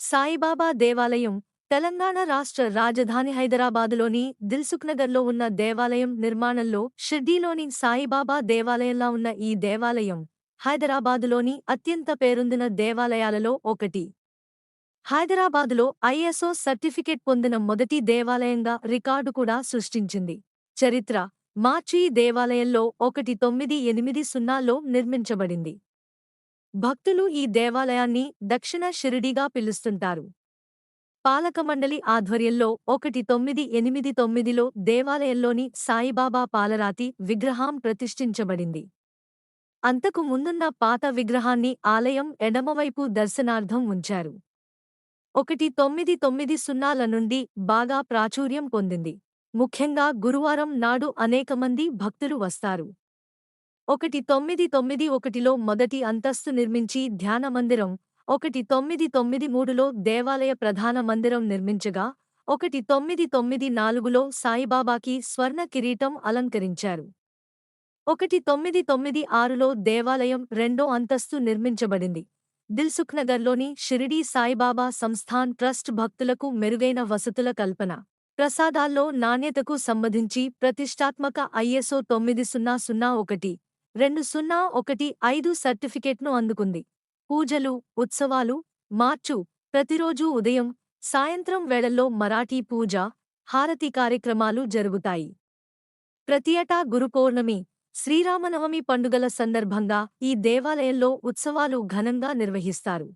సాయిబాబా దేవాలయం తెలంగాణ రాష్ట్ర రాజధాని హైదరాబాదులోని దిల్సుఖ్నగర్లో ఉన్న దేవాలయం నిర్మాణంలో షిర్డీలోని సాయిబాబా దేవాలయంలా ఉన్న ఈ దేవాలయం హైదరాబాదులోని అత్యంత పేరొందిన దేవాలయాలలో ఒకటి. హైదరాబాదులో ఐఎస్ఓ సర్టిఫికేట్ పొందిన మొదటి దేవాలయంగా రికార్డు కూడా సృష్టించింది. చరిత్ర మాచి దేవాలయంలో ఒకటి తొమ్మిది ఎనిమిది సున్నాలో నిర్మించబడింది. భక్తులు ఈ దేవాలయాన్ని దక్షిణ షిరిడీగా పిలుస్తుంటారు. పాలకమండలి ఆధ్వర్యంలో ఒకటి తొమ్మిది ఎనిమిది తొమ్మిదిలో దేవాలయంలోని సాయిబాబా పాలరాతి విగ్రహం ప్రతిష్ఠించబడింది. అంతకు ముందున్న పాత విగ్రహాన్ని ఆలయం ఎడమవైపు దర్శనార్థం ఉంచారు. ఒకటి తొమ్మిది తొమ్మిది సున్నాల నుండి బాగా ప్రాచుర్యం పొందింది. ముఖ్యంగా గురువారం నాడు అనేకమంది భక్తులు వస్తారు. ఒకటి తొమ్మిది తొమ్మిది ఒకటిలో మొదటి అంతస్తు నిర్మించి ధ్యాన మందిరం ఒకటి తొమ్మిది తొమ్మిది మూడులో దేవాలయ ప్రధాన మందిరం నిర్మించగా ఒకటి తొమ్మిది తొమ్మిది నాలుగులో సాయిబాబాకి స్వర్ణ కిరీటం అలంకరించారు. ఒకటి తొమ్మిది తొమ్మిది ఆరులో దేవాలయం రెండో అంతస్తు నిర్మించబడింది. దిల్సుఖ్నగర్లోని షిరిడీ సాయిబాబా సంస్థాన్ ట్రస్ట్ భక్తులకు మెరుగైన వసతుల కల్పన ప్రసాదాల్లో నాణ్యతకు సంబంధించి ప్రతిష్టాత్మక ఐఎస్ఓ తొమ్మిది సున్నా సున్నా ఒకటి రెండు సున్నా ఒకటి ఐదు సర్టిఫికేట్ను అందుకుంది. పూజలు ఉత్సవాలు మార్చు ప్రతిరోజూ ఉదయం సాయంత్రం వేళల్లో మరాఠీ పూజ హారతి కార్యక్రమాలు జరుగుతాయి. ప్రతి ఏటా గురుపౌర్ణమి శ్రీరామనవమి పండుగల సందర్భంగా ఈ దేవాలయంలో ఉత్సవాలు ఘనంగా నిర్వహిస్తారు.